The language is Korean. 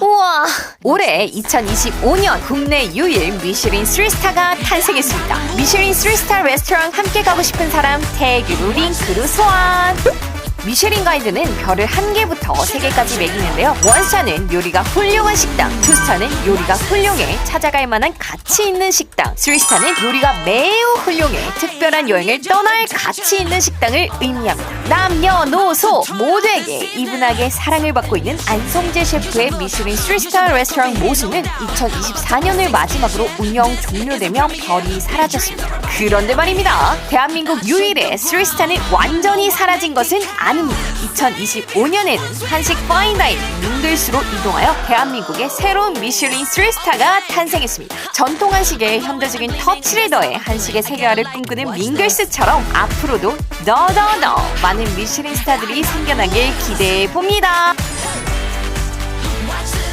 우와! 올해 2025년 국내 유일 미슐린 3스타가 탄생했습니다. 미슐린 3스타 레스토랑 함께 가고 싶은 사람 태그로 링크로 소환! 미쉐린 가이드는 별을 한 개부터 세 개까지 매기는데요. 원스타는 요리가 훌륭한 식당, 투스타는 요리가 훌륭해 찾아갈 만한 가치 있는 식당, 쓰리스타는 요리가 매우 훌륭해 특별한 여행을 떠날 가치 있는 식당을 의미합니다. 남녀노소 모두에게 이분하게 사랑을 받고 있는 안성재 셰프의 미슐린 3스타 레스토랑 모수는 2024년을 마지막으로 운영 종료되며 별이 사라졌습니다. 그런데 말입니다. 대한민국 유일의 3스타는 완전히 사라진 것은 아닙니다. 2025년에는 한식 파인다이닝 민들스로 이동하여 대한민국의 새로운 미슐린 3스타가 탄생했습니다. 전통 한식에 현대적인 터치를 더해 한식의 세계화를 꿈꾸는 밍글스처럼 앞으로도 더더더 많은 미슐린 스타들이 생겨나길 기대해 봅니다.